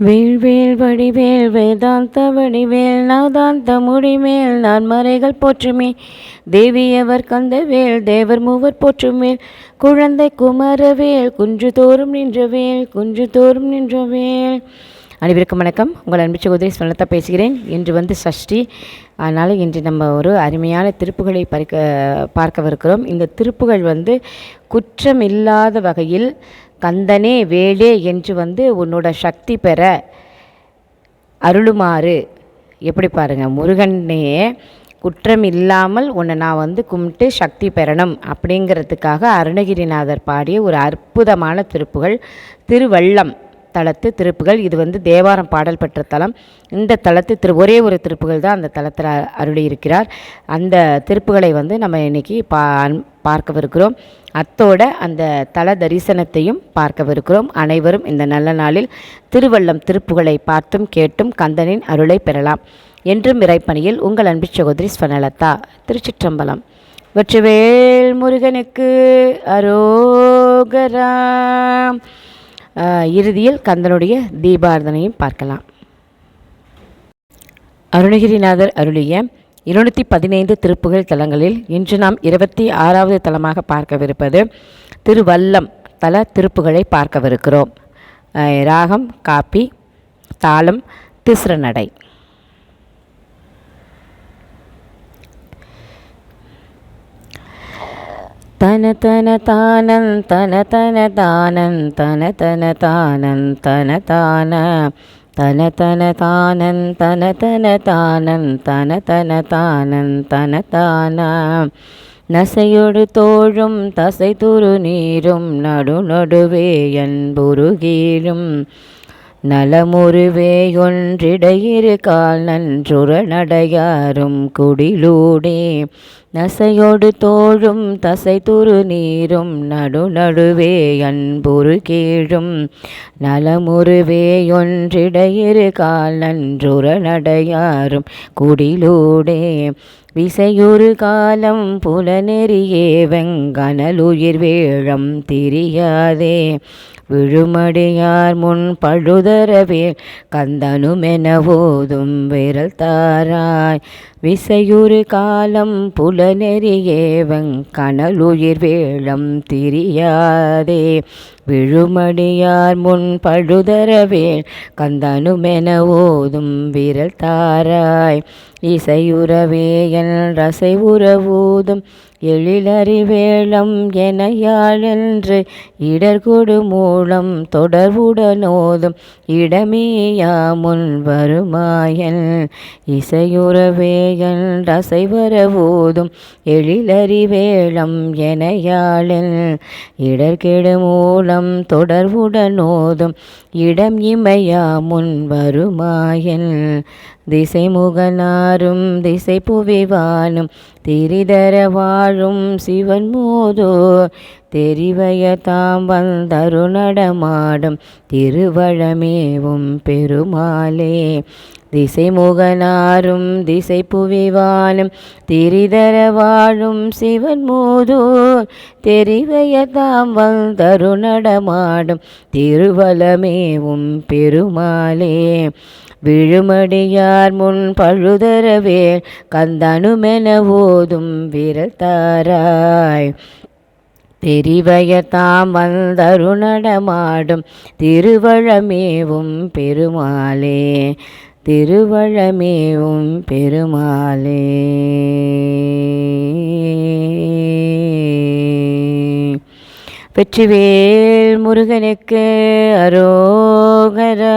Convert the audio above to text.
வடிவேல் வேதாந்த வடிவேல் நாதாந்த முடிமேல் நான் மறைகள் போற்றுமே தேவியவர் கந்தவேல் தேவர் மூவர் போற்றுமேல் குழந்தை குமரவேல் குன்று தோறும் நின்றவேல் குன்று தோறும் நின்றவேல் அனைவருக்கும் வணக்கம். உங்கள் அன்பு சகோதரி ஸ்வனத்தா பேசுகிறேன். இன்று வந்து சஷ்டி. அதனால் இன்று நம்ம ஒரு அருமையான திருப்புகளை பறிக்க பார்க்கவிருக்கிறோம். இந்த திருப்புகள் வந்து குற்றம் இல்லாத வகையில் கந்தனே வேலே என்று வந்து உன்னோட சக்தி பெற அருளுமாறு. எப்படி பாருங்கள் முருகனே குற்றம் இல்லாமல் உன்னை நான் வந்து கும்பிட்டு சக்தி பெறணும் அப்படிங்கிறதுக்காக அருணகிரிநாதர் பாடிய ஒரு அற்புதமான திருப்புகள் திருவள்ளம். தலத்து திருப்புகள். இது வந்து தேவாரம் பாடல் பெற்ற தலம். இந்த தலத்து திரு ஒரே ஒரு திருப்புகள் தான் அந்த தலத்தில் அருளி இருக்கிறார் அந்த திருப்புகளை வந்து நம்ம இன்னைக்கு பா பார்க்கவிருக்கிறோம். அத்தோட அந்த தல தரிசனத்தையும் பார்க்கவிருக்கிறோம். அனைவரும் இந்த நல்ல நாளில் திருவள்ளம் திருப்புகளை பார்த்தும் கேட்டும் கந்தனின் அருளை பெறலாம். என்றும் இறைப்பணியில் உங்கள் அன்பு சகோதரி ஸ்வனலதா திருச்சிற்றம்பலம். வெற்றிவேல் முருகனுக்கு அரோகராம் இறுதியில் கந்தனுடைய தீபாரதனையும் பார்க்கலாம். அருணகிரிநாதர் அருளிய இருநூற்றி பதினைந்து திருப்புகழ் தலங்களில் இன்று நாம் இருபத்தி ஆறாவது தலமாக பார்க்கவிருப்பது திருவல்லம் தல திருப்புகளை பார்க்கவிருக்கிறோம். ராகம் காப்பி தாளம் திஸ்ரநடை. தன தன தானன் தன தன தானன் தன தன தானன் தன தான தன தன தானன் தன தன தானன் தன தன தானன் தன தான நசையொடு தோழும் தசை துரு நீரும் நடு நடுவே என்புருகீரும் நலமுருவேயொன்றிடையிரு கால் நன்றுர நடையாரும் குடிலூடே. நசையோடு தோழும் தசை துரு நீரும் நடு நடுவே அன்புரு கீழும். நலமுருவே ஒன்றிடையிரு கால் நன்றுர நடையாரும் குடிலூடே. விசையொரு காலம் புலனெறியே வெங்கனலுயிர் வேழம் திரியாதே. விழுமடியார் முன் பழுதரவே கந்தனுமென ஓதும் விரல் தாராய். விசையுறு காலம் புலனெறியே கனலுயிர் வேளம் திரியாதே. விழுமடியார் முன் பழுதரவேல் கந்தனுமென ஓதும் விரல் தாராய். இசையுறவே என் ரசை உறவூதும் எழிலறிவேளம் என யாழென்று இடர்கொடு மூலம் தொடர்புடனோதும் இடமேயா முன் வருமாயன் இசையுறவேயன் ரசை வரவோதும் எழிலறிவேளம் என யாழன் இடர்கெடு மூலம் இடம் தொடர்வுடனோதும் இடம் இமையா முன் வருமாயன் திசை முகனாரும் திசை புவிவானும் திரிதர வாழும் சிவன் மோதோ தெரிவய தாம் வந்தருநடமாடும் திருவழமேவும் பெருமாளே. திசை முகனாரும் திசை புவிவானும் திரிதர வாழும் சிவன் மோதோர் தெரிவய தாம் வந்தருநடமாடும் திருவலமேவும் பெருமாளே. விழுமடியார் முன் பழுதரவே கந்தனுமென ஓதும் விரல் தாராய். தெரிவயர் வந்தரு நடமாடும் திருவழமேவும் பெருமாளே திருவழமேவும் பெருமாளே. வெற்றிவேல் முருகனுக்கு அரோகரா